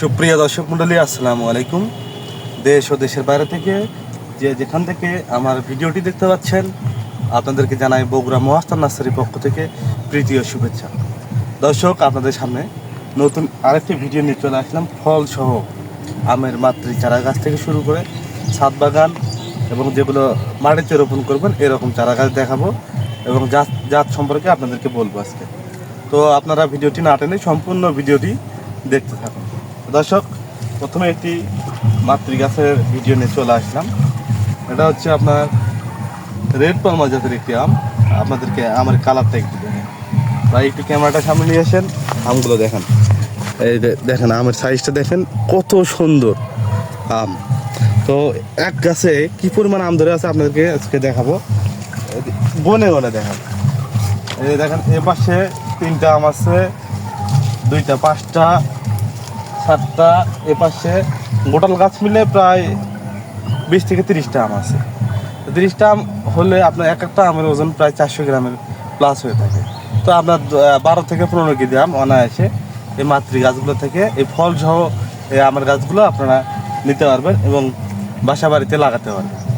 সুপ্রিয় দর্শক মণ্ডলী, আসসালামু আলাইকুম। দেশ ও দেশের বাইরে থেকে যে যেখান থেকে আমার ভিডিওটি দেখতে পাচ্ছেন, আপনাদেরকে জানাই বগুড়া মহাস্তান নার্সারির পক্ষ থেকে প্রীতি ও শুভেচ্ছা। দর্শক, আপনাদের সামনে নতুন আরেকটি ভিডিও নিয়ে চলে আসলাম। ফল সহ আমের মাতৃ চারা গাছ থেকে শুরু করে ছাদ বাগান এবং যেগুলো মাটিতে রোপণ করবেন, এরকম চারা গাছ দেখাবো এবং জাত জাত সম্পর্কে আপনাদেরকে বলব আজকে। তো আপনারা ভিডিওটি না টেনে সম্পূর্ণ ভিডিওটি দেখতে থাকুন। দর্শক, প্রথমে একটি মাতৃগাছের ভিডিও নিয়ে চলে আসলাম। এটা হচ্ছে আপনার রেড পালমা জাতের একটি আম। আপনাদেরকে আমার কালারটা একটু দেখেন। ভাই, একটু ক্যামেরাটা সামনে নিয়ে আসেন, আমগুলো দেখেন। এই দেখেন, আমের সাইজটা দেখেন, কত সুন্দর আম। তো এক গাছে কি পরিমাণ আম ধরে আছে আপনাদেরকে আজকে দেখাবো। বনে গনে দেখাবো এই দেখেন এ পাশে তিনটা আম আছে, দুইটা, পাঁচটা। সাতটা এ পাশে গোটাল গাছ মিলে প্রায় বিশ থেকে তিরিশটা আম আছে। তিরিশটা আম হলে আপনার এক একটা আমের ওজন প্রায় চারশো গ্রামের প্লাস হয়ে থাকে। তো আপনার বারো থেকে পনেরো কেজি আম অনায়াসে এই মাতৃ গাছগুলো থেকে এই ফল সহ এই আমের গাছগুলো আপনারা নিতে পারবেন এবং বাসা বাড়িতে লাগাতে পারবেন।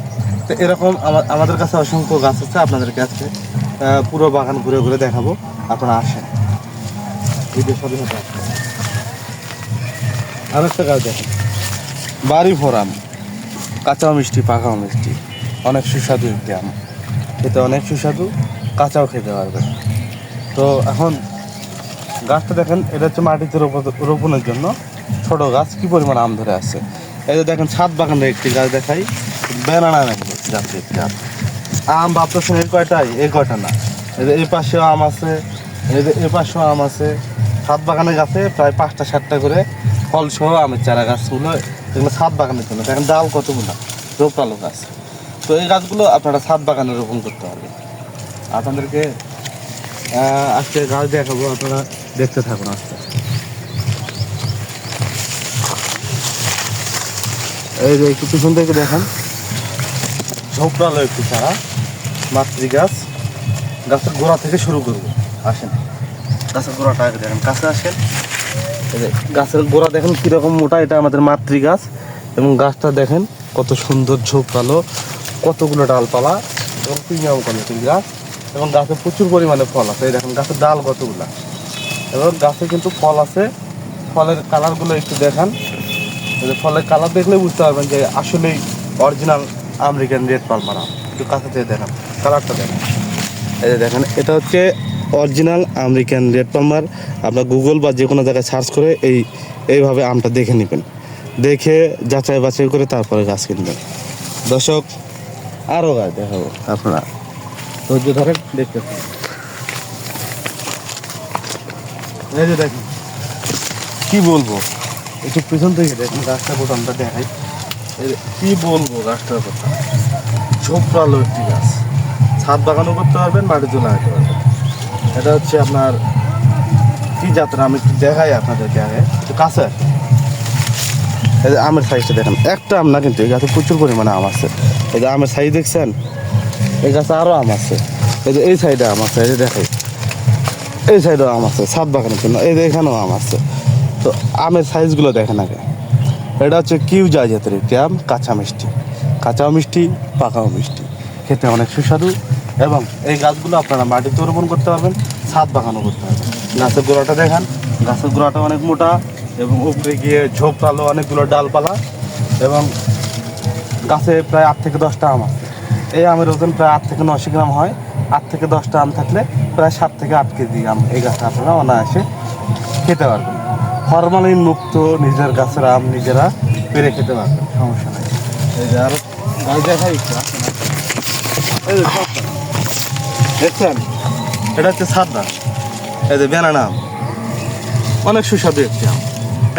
তো এরকম আমা- আমাদের কাছে অসংখ্য গাছ আছে আপনাদের কাছে পুরো বাগান ঘুরে ঘুরে দেখাবো। আপনারা আসেন। ভিডিও সাথে সাথে আসেন। আরেকটা গাছ দেখেন। বাড়ি ফোরাম কাঁচাও মিষ্টি, পাকাও মিষ্টি। অনেক সুস্বাদু একটি আম খেতে অনেক সুস্বাদু, কাঁচাও খেতে পারবে তো এখন গাছটা দেখেন, এটা হচ্ছে মাটিতে রোপ- রোপণের জন্য ছোট গাছ, কি পরিমাণ আম ধরে আছে। এই যে দেখেন, ছাদ বাগানের একটি গাছ দেখাই। বেনানা নাকি গাছের একটি আম। আম ভাবতেছেন এই কয়টাই? এই কয়টা না। এই পাশেও আম আছে, এই পাশেও আম আছে। ছাদ বাগানের গাছে প্রায় পাঁচটা, সাতটা করে ফল সহ আমের চারা গাছগুলো এগুলো ছাদ বাগানের জন্য। দেখেন ডাল কতগুলো রোপালো গাছ। তো এই গাছগুলো আপনারা ছাদ বাগানে রোপণ করতে পারবেন। আপনাদেরকে আজকে গাছ দেখাবো, আপনারা দেখতে থাকুন আস্তে। এই যে একটু পিছন থেকে দেখেন। ঝোপড়ালো একটু চারা, মাতৃ গাছ। গাছের গোড়া থেকে শুরু করব। আসেন। গাছের গোড়াটা আগে দেখেন, কাছে আসেন। গাছের গোড়া দেখেন কীরকম মোটা, এটা আমাদের মাতৃ গাছ এবং গাছটা দেখেন কত সুন্দর ঝোপড়ালো কতগুলো ডালপালা এবং প্রিমিয়াম কোয়ালিটির গাছ। এবং গাছে প্রচুর পরিমাণে ফল আছে। এই দেখেন গাছের ডাল কতগুলো। এবং গাছে কিন্তু ফল আছে। ফলের কালারগুলো একটু দেখান। ফলের কালার দেখলে বুঝতে পারবেন যে আসলেই অরিজিনাল আমেরিকান রেড পালমার। একটু কাছে দেখান, কালারটা দেখান। এই দেখেন, এটা হচ্ছে অরিজিনাল আমেরিকান রেড পাম্বার আপনার গুগল বা যে কোনো জায়গায় সার্চ করে এই, এইভাবে আমটা দেখে নেবেন। দেখে যাচাই বাছাই করে তারপরে গাছ কিনবেন। দর্শক, আরও গাছ দেখাবো আপনারা। ধৈর্য ধরেন, দেখতে। এই যে দেখেন, কি বলব? একটু পিছন থেকে দেখেন গাছটা বোটামটা দেখাই। কি বলব গাছটার কথা ঝোপড়ালো একটি গাছ। ছাদ বাগানও করতে পারবেন মাটিতে লাগাতে পারবেন। এটা হচ্ছে আপনার কি যাত্রা? আমি দেখাই আপনাদেরকে আগে। একটু কাছে। এই যে আমের সাইজটা দেখেন। একটা আম না কিন্তু, এই গাছে প্রচুর পরিমাণে আম আছে। এই যে আমের সাইজ দেখছেন? এই গাছে আরও আম আছে। এই যে এই সাইডে আম আছে, এই যে দেখাই। এই সাইডেও আম আছে, ছাদ বাগানের জন্য। এই যে এখানেও আম আছে। তো আমের সাইজগুলো দেখেন আগে। এটা হচ্ছে কিউ যা জাতের একটি আম কাঁচা মিষ্টি কাঁচাও মিষ্টি, পাকাও মিষ্টি। খেতে অনেক সুস্বাদু। এবং এই গাছগুলো আপনারা মাটিতে রোপণ করতে পারবেন, ছাদ বাগানও করতে পারবেন। গাছের গোড়াটা দেখান। গাছের গোড়াটা অনেক মোটা এবং উপরে গিয়ে ঝোপটালো অনেকগুলো ডালপালা এবং গাছে প্রায় আট থেকে দশটা আম আছে। এই আমের ওজন প্রায় আট থেকে নশো গ্রাম হয়। আট থেকে দশটা আম থাকলে প্রায় সাত থেকে আট কেজি আম এই গাছে আপনারা অনায়াসে খেতে পারবেন। ফরমালিন মুক্ত নিজের গাছের আম নিজেরা পেরে খেতে পারবেন, সমস্যা নেই। এই যে আরও গাছ যে সাদা। দেখছেন? এটা হচ্ছে সাদা। এই যে বেনানা আম অনেক সুস্বাদু একটি আম।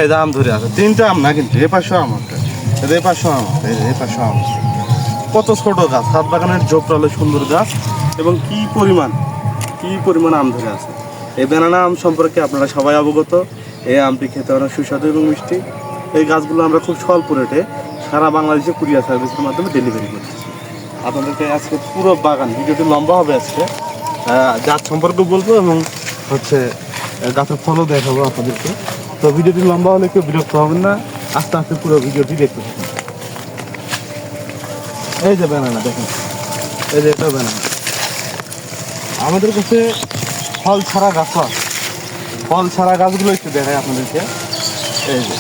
এই যে আম ধরে আছে। তিনটা আম না কিন্তু, এ পাশেও আম আছে। এই এ আম এই পাশেও আম কত ছোট গাছ। সাত বাগানের জোপড়ালো সুন্দর গাছ। এবং কি পরিমাণ কি পরিমাণ আম ধরে আছে। এই বেনানা আম সম্পর্কে আপনারা সবাই অবগত। এই আমটি খেতে অনেক সুস্বাদু এবং মিষ্টি। এই গাছগুলো আমরা খুব স্বল্প রেটে সারা বাংলাদেশে কুরিয়ার সার্ভিসের মাধ্যমে ডেলিভারি করতেছি আপনাদেরকে আজকে পুরো বাগান, ভিডিওটি লম্বা হবে আজকে। জাত সম্পর্কে বলব এবং হচ্ছে গাছের ফলও দেখাবো আপনাদেরকে। তো ভিডিওটি লম্বা হলে কেউ বিরক্ত হবেন না। আস্তে আস্তে পুরো ভিডিওটি দেখতে থাকুন। এই যে ব্যানানা দেখুন। এই যে এটা ব্যানানা আমাদের কাছে ফল ছাড়া গাছ আছে ফল ছাড়া গাছগুলো একটু দেখাই আপনাদেরকে। এই যে,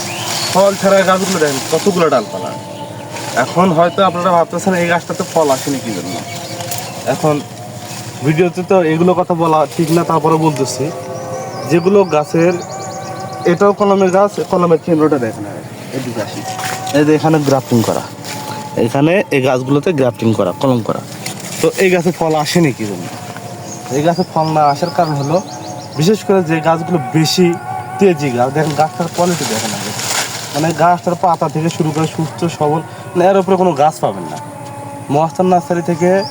ফল ছাড়া গাছগুলো দেখেন, কতগুলো ডালপালা। এখন হয়তো আপনারা ভাবতেছেন এই গাছটাতে ফল আসেনি কি জন্য? এখন ভিডিওতে তো এগুলো কথা বলা ঠিক না, তারপরে বলতেছি। যেগুলো গাছের, এটাও কলমের গাছ, কলমের কেন্দ্রটা দেখেন এদিকে এই যে এখানে গ্রাফটিং করা। এখানে এই গাছগুলোতে গ্রাফটিং করা, কলম করা। তো এই গাছে ফল আসেনি কি জন্য? এই গাছে ফল না আসার কারণ হলো, বিশেষ করে যে গাছগুলো বেশি তেজি গাছ, দেখেন গাছটার কোয়ালিটি দেখেন আগে। মানে গাছটার পাতা থেকে শুরু করে সুস্থ সবল এর উপরে কোনো গাছ পাবেন না। মহাস্থান নার্সারি থেকে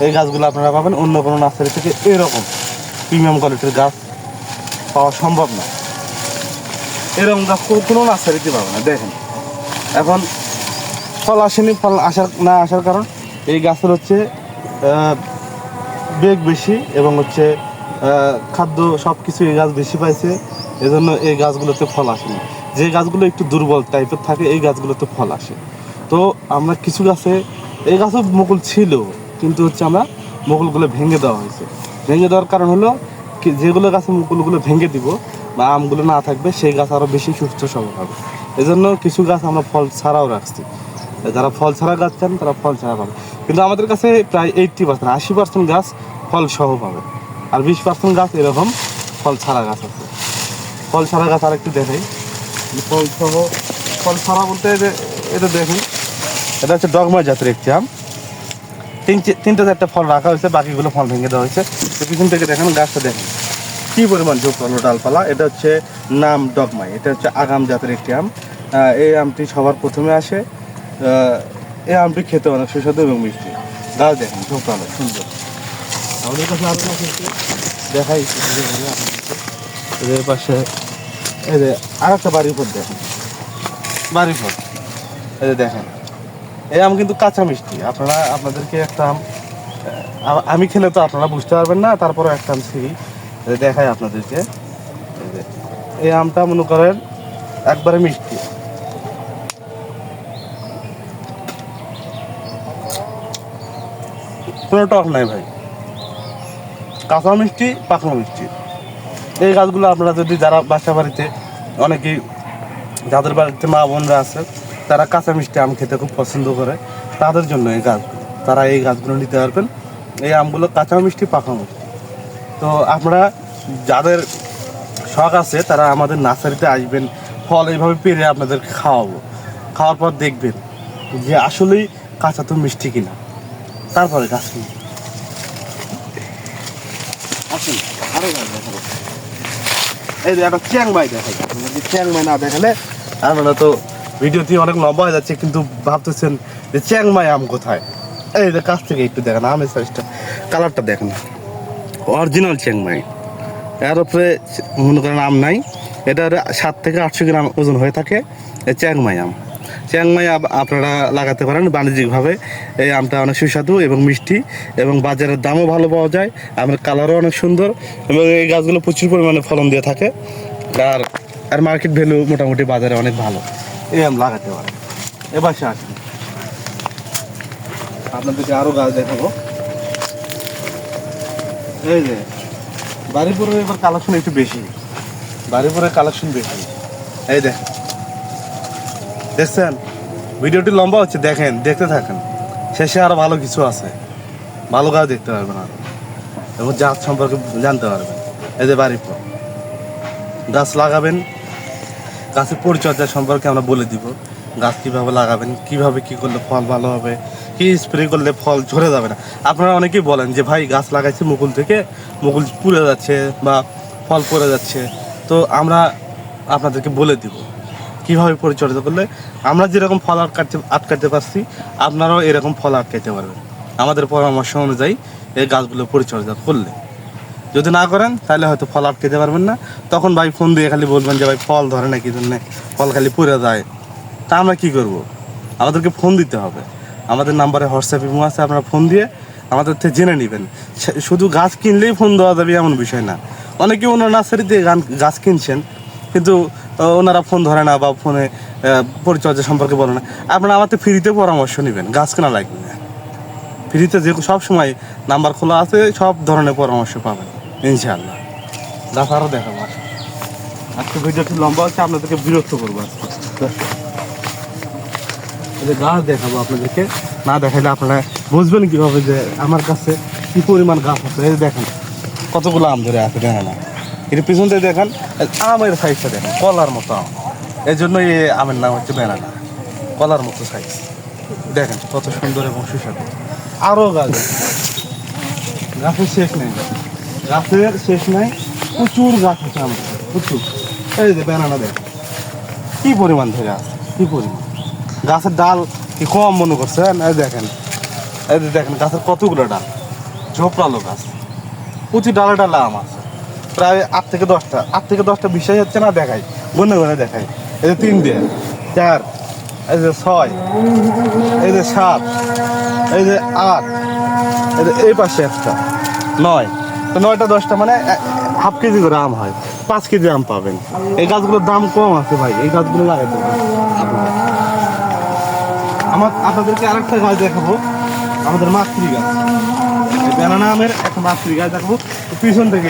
এই গাছগুলো আপনারা পাবেন, অন্য কোনো নার্সারি থেকে এরকম প্রিমিয়াম কোয়ালিটির গাছ পাওয়া সম্ভব না। এরকম গাছ কোনো- কোনো নার্সারিতে পাবে না, দেখেন। এখন ফল আসেনি, ফল আসার না আসার কারণ এই গাছের হচ্ছে বেগ বেশি এবং হচ্ছে খাদ্য সব কিছু এই গাছ বেশি পাইছে, এজন্য এই গাছগুলোতে ফল আসেনি। যে গাছগুলো একটু দুর্বল টাইপের থাকে, এই গাছগুলোতে ফল আসে। তো আমরা কিছু গাছে, এই গাছও মুকুল ছিল, কিন্তু হচ্ছে আমরা মুকুলগুলো ভেঙে দেওয়া হয়েছে। ভেঙে দেওয়ার কারণ হলো কি, যেগুলো গাছে মুকুলগুলো ভেঙে দিব বা আমগুলো না থাকবে, সেই গাছ আরও বেশি সুস্থ সবল হবে। এজন্য কিছু গাছ আমরা ফল ছাড়াও রাখছি। যারা ফল ছাড়া গাছ চান, তারা ফল ছাড়া পাবে। কিন্তু আমাদের কাছে প্রায় এইটটি পার্সেন্ট আশি পার্সেন্ট গাছ ফল সহ পাবে। আর বিশ পার্সেন্ট গাছ এরকম ফল ছাড়া গাছ আছে। ফল ছাড়া গাছ আরেকটু দেখাই। ফল সহ, ফল ছাড়া বলতে এটা দেখুন। এটা হচ্ছে ডগমা জাতের একটি আম। তিন তিনটে চারটে ফল রাখা হয়েছে, বাকিগুলো ফল ভেঙে দেওয়া হয়েছে। তো পিছন থেকে দেখেন গাছটা দেখেন। কি পরিমাণ ঝোপালো ডালপালা? এটা হচ্ছে নাম ডগমাই এটা হচ্ছে আগাম জাতের একটি আম। এই আমটি সবার প্রথমে আসে। এই আমটি খেতে অনেক সুস্বাদু এবং মিষ্টি। গাছ দেখেন ঝোপালো সুন্দর। দেখাই। এদের পাশে যে আর একটা বাড়ির উপর দেখেন। বাড়ির উপর। যে দেখেন। এই আম কিন্তু কাঁচা মিষ্টি। আপনারা, আপনাদেরকে একটা আম আমি খেলে তো আপনারা বুঝতে পারবেন না তারপরে একটা আম ছিঁড়ি এই যে দেখাই আপনাদেরকে। এই এই আমটা মনে করেন একবারে মিষ্টি। কোনো টক নাই ভাই। কাঁচা মিষ্টি পাকনো মিষ্টি। এই গাছগুলো আপনারা যদি যারা বাসা বাড়িতে, অনেকেই যাদের বাড়িতে মা বোনরা আছে তারা কাঁচা মিষ্টি আম খেতে খুব পছন্দ করে, তাদের জন্য এই গাছ, তারা এই গাছগুলো নিতে পারবেন। এই আমগুলো কাঁচা মিষ্টি পাকা মিষ্টি তো আপনারা যাদের শখ আছে, তারা আমাদের নার্সারিতে আসবেন, ফল এইভাবে পেরে আপনাদের খাওয়াবো। খাওয়ার পর দেখবেন যে আসলেই কাঁচা তো মিষ্টি কিনা। তারপরে গাছ দেখাবো। এই যে একটা চ্যাংমাই দেখাই। আপনাদের চ্যাংমাই না দেখালে আমরা তো ভিডিওটি অনেক লম্বা হয়ে যাচ্ছে, কিন্তু ভাবতেছেন যে চ্যাংমাই আম কোথায়? এই কাছ থেকে একটু দেখেন, আমের সাইজটা, কালারটা দেখেন। Original Chiang Mai. এর উপরে মনে করেন আম নাই, এটার সাত থেকে আটশো গ্রাম ওজন হয়ে থাকে চ্যাংমাই আম। চ্যাংমাই আম আপনারা লাগাতে পারেন বাণিজ্যিকভাবে, এই আমটা অনেক সুস্বাদু এবং মিষ্টি এবং বাজারের দামও ভালো পাওয়া যায়, আমের কালারও অনেক সুন্দর এবং এই গাছগুলো প্রচুর পরিমাণে ফলন দিয়ে থাকে। আর আর মার্কেট ভ্যালু মোটামুটি বাজারে অনেক ভালো। এই আম লাগাতে পারেন এবার সে আসুন। আপনাদেরকে আরও গাছ দেখাবো। এই যে বাড়িপুরে এবার কালেকশন একটু বেশি। বাড়িপুরে কালেকশন বেশি। এই দেখ দেখছেন? ভিডিওটি লম্বা হচ্ছে দেখেন দেখতে থাকেন। শেষে আরও ভালো কিছু আছে। ভালো গাছ দেখতে পারবেন আর। এবং জাত সম্পর্কে জানতে পারবেন। এই যে বাড়িপুর গাছ লাগাবেন গাছের পরিচর্যা সম্পর্কে আমরা বলে দিব। গাছ কীভাবে লাগাবেন, কীভাবে কি করলে ফল ভালো হবে, কি স্প্রে করলে ফল ঝরে যাবে না। আপনারা অনেকেই বলেন যে, ভাই, গাছ লাগাইছে মুকুল থেকে, মুকুল পুড়ে যাচ্ছে বা ফল পড়ে যাচ্ছে। তো আমরা আপনাদেরকে বলে দিব, কীভাবে পরিচর্যা করলে আমরা যেরকম ফল আটকাতে আটকাতে পারছি, আপনারাও এরকম ফল আটকাতে পারবেন। আমাদের পরামর্শ অনুযায়ী এই গাছগুলো পরিচর্যা করলে। যদি না করেন, তাহলে হয়তো ফল আটকাতে পারবেন না। তখন ভাই ফোন দিয়ে খালি বলবেন যে, ভাই, ফল ধরে না কি জন্য ফল খালি পড়ে যায়। তা আমরা কি করব? আমাদেরকে ফোন দিতে হবে। আমাদের নাম্বারে হোয়াটসঅ্যাপ ইমো আছে, আপনারা ফোন দিয়ে আমাদের থেকে জেনে নেবেন। শুধু গাছ কিনলেই ফোন দেওয়া যাবে, এমন বিষয় না। অনেকে ওনার নার্সারিতে গান- গাছ কিনছেন, কিন্তু ওনারা ফোন ধরে না বা ফোনে পরিচর্যা সম্পর্কে বলে না। আপনারা আমাদের ফ্রিতে পরামর্শ নেবেন, গাছ কেনা লাগবে ফ্রিতে যে সব সময় নাম্বার খোলা আছে, সব ধরনের পরামর্শ পাবেন। ইনশাআল্লাহ। গাছ আরও দেখাবো। আজকে ভিডিওটি লম্বা হচ্ছে, আপনাদেরকে বিরক্ত করব আজকে। গাছ দেখাবো আপনাদেরকে। না দেখাইলে আপনারা বুঝবেন কীভাবে যে আমার কাছে কি পরিমাণ গাছ আছে। এই দেখেন, কতগুলো আম ধরে আছে, দেখেন না? পিছন থেকে দেখেন, আমের সাইজটা দেখেন, কলার মতো আম। এই জন্য এই আমের নাম হচ্ছে বেনানা কলার মতো সাইজ দেখেন, কত সুন্দর এবং সুস্বাদু। আরও গাছ গাছের শেষ নেই। গাছের শেষ নাই, প্রচুর গাছ আছে আমার প্রচুর। এই যে বেনানা দেখেন কি পরিমাণ ধরে আছে, কি পরিমাণ? গাছের ডাল কি কম মনে করছেন এই দেখেন, এই যে দেখেন, গাছের কতগুলো ডাল, ঝোপড়ালো গাছ। প্রতি ডালে ডালে আম আছে, প্রায় আট থেকে দশটা, আট থেকে দশটা বিশ্বাস হচ্ছে না দেখাই গুনে গুনে দেখাই। এই যে তিন দিয়ে, চার, এই যে ছয়, এই যে সাত, এই যে আট, এই যে এই পাশে একটা, নয় তো নয়টা, দশটা মানে হাফ কেজি করে আম হয়। পাঁচ কেজি আম পাবেন। এই গাছগুলোর দাম কম আছে ভাই, এই গাছগুলো লাগাতে। আমার, আপনাদেরকে আরেকটা গাছ দেখাবো। আমাদের মাতৃ গাছ। ব্যানানা আমের একটা মাতৃ গাছ দেখাবো। পিছন থেকে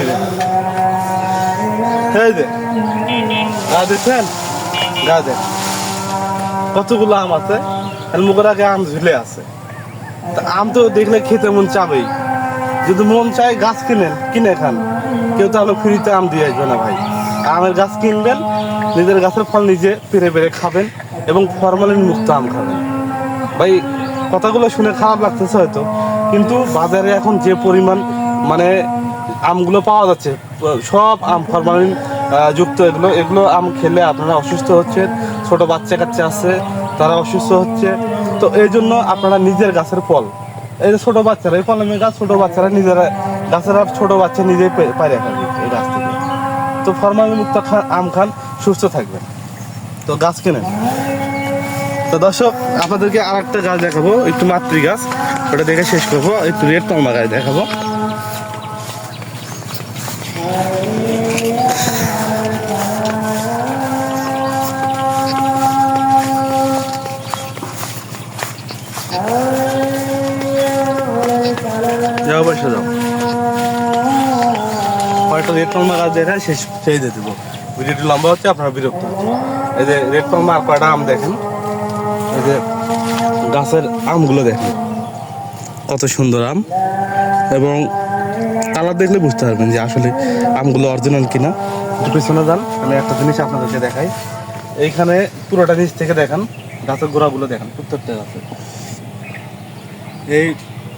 এই যে। গাছ দেখছেন? গাছ কতগুলো আম আছে? মুখের আগে আম ঝুলে আছে। আম তো দেখলে খেতে মন চাবেই। যদি মন চায় গাছ কিনেন, কিনে খান। কেউ তাহলে ফ্রিতে আম দিয়ে আসবে না ভাই। আমের গাছ কিনবেন, নিজের গাছের ফল নিজে পেরে পেরে খাবেন এবং ফরমালিন মুক্ত আম খাবেন। ভাই, কথাগুলো শুনে খারাপ লাগতেছে হয়তো, কিন্তু বাজারে এখন যে পরিমাণ মানে আমগুলো পাওয়া যাচ্ছে, সব আম, ফরমালিন যুক্ত এগুলো এগুলো আম খেলে আপনারা অসুস্থ হচ্ছেন, ছোট বাচ্চা কাচ্চা আছে, তারা অসুস্থ হচ্ছে। তো এই জন্য আপনারা নিজের গাছের ফল যে ছোট বাচ্চারা, এই কলমের গাছ ছোট বাচ্চারা নিজেরা, গাছের আর ছোট বাচ্চা নিজেই পারে খাবে এই গাছ থেকে। তো ফরমালিন মুক্ত খান আম খান, সুস্থ থাকবে তো গাছ কেনে তো দর্শক, আপনাদেরকে আর একটা গাছ দেখাবো, একটু মাতৃ গাছ ওটা দেখে শেষ করব, একটু রেড তলমা গাছ দেখাবো। হয়তো গাছ দেখা শেষ সেই দিয়ে দেবো। ভিডিওটি লম্বা হচ্ছে, আপনারা বিরক্ত হচ্ছে এই যে রেড টলমা আর কয়টা আম দেখেন। এই যে গাছের আমগুলো দেখেন। কত সুন্দর আম। এবং কালার দেখলে বুঝতে পারবেন যে আসলে আমগুলো অরিজিনাল কিনা। একটু পিছনে যান, আমি একটা জিনিস আপনাদেরকে দেখাই। এইখানে পুরোটা নিচ থেকে দেখেন, গাছের গোড়াগুলো দেখেন, প্রত্যেকটা গাছের এই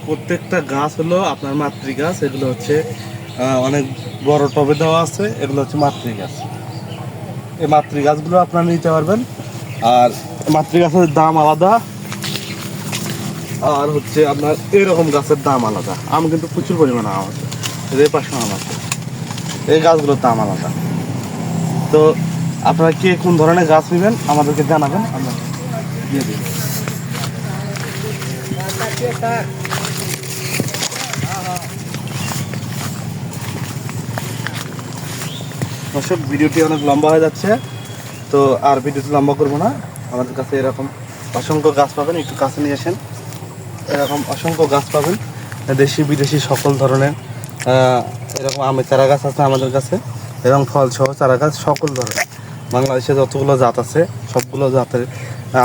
প্রত্যেকটা গাছ হলো আপনার মাতৃ গাছ এগুলো হচ্ছে অনেক বড় টবে দেওয়া আছে, এগুলো হচ্ছে মাতৃ গাছ। এই মাতৃ গাছগুলো আপনারা নিতে পারবেন। আর মাতৃ গাছের দাম আলাদা, আর হচ্ছে আপনার এরকম গাছের দাম আলাদা। আম কিন্তু প্রচুর পরিমাণে আম আছে, এদের পাশে আম আছে। এই গাছগুলোর দাম আলাদা। তো আপনারা কে কোন ধরনের গাছ নেবেন, আমাদেরকে জানাবেন, আমরা দিয়ে দিই। দর্শক, ভিডিওটি অনেক লম্বা হয়ে যাচ্ছে, তো আর ভিডিওটি লম্বা করব না। আমাদের কাছে এরকম অসংখ্য গাছ পাবেন, একটু কাছে নিয়ে আসেন। এরকম অসংখ্য গাছ পাবেন, দেশি, বিদেশি, সকল ধরনের এরকম আমের চারা গাছ আছে আমাদের কাছে, এবং ফল সহ চারা গাছ, সকল ধরনের। বাংলাদেশে যতগুলো জাত আছে, সবগুলো জাতের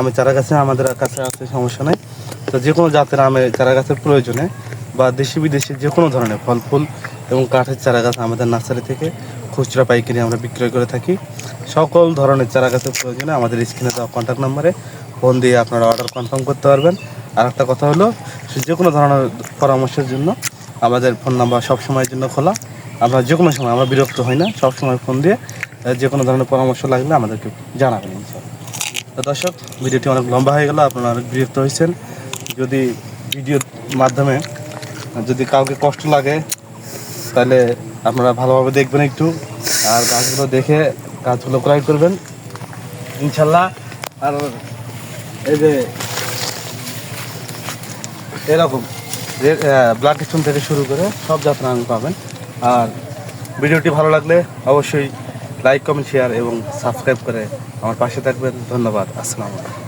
আমের চারা গাছে আমাদের কাছে আছে, সমস্যা নেই। তো যে কোনো জাতের আমের চারা গাছের প্রয়োজনে বা দেশি, বিদেশি যে কোনো ধরনের ফল, ফুল এবং কাঠের চারা গাছ আমাদের নার্সারি থেকে খুচরা পাইকারি আমরা বিক্রয় করে থাকি। সকল ধরনের চারা গাছের প্রয়োজনে আমাদের স্ক্রিনে দেওয়া কন্ট্যাক্ট নাম্বারে ফোন দিয়ে আপনারা অর্ডার কনফার্ম করতে পারবেন। আর একটা কথা হলো যে কোনো ধরনের পরামর্শের জন্য আমাদের ফোন নাম্বার সব সময়ের জন্য খোলা। আমরা যে কোনো সময়, আমরা বিরক্ত হই না, সব সময় ফোন দিয়ে যে কোনো ধরনের পরামর্শ লাগলে আমাদেরকে জানাবেন তো দর্শক, ভিডিওটি অনেক লম্বা হয়ে গেল, আপনারা অনেক বিরক্ত হয়েছেন। যদি ভিডিওর মাধ্যমে যদি কাউকে কষ্ট লাগে তাহলে আপনারা ভালোভাবে দেখবেন একটু। আর গাছগুলো দেখে গাছগুলো ক্রয় করবেন। ইনশাল্লাহ। আর এই যে এরকম। ব্লাড স্টোন থেকে শুরু করে সব যাত্রা আমি পাবেন। আর ভিডিওটি ভালো লাগলে অবশ্যই লাইক কমেন্ট শেয়ার এবং সাবস্ক্রাইব করে আমার পাশে থাকবেন। ধন্যবাদ। আসসালামু আলাইকুম।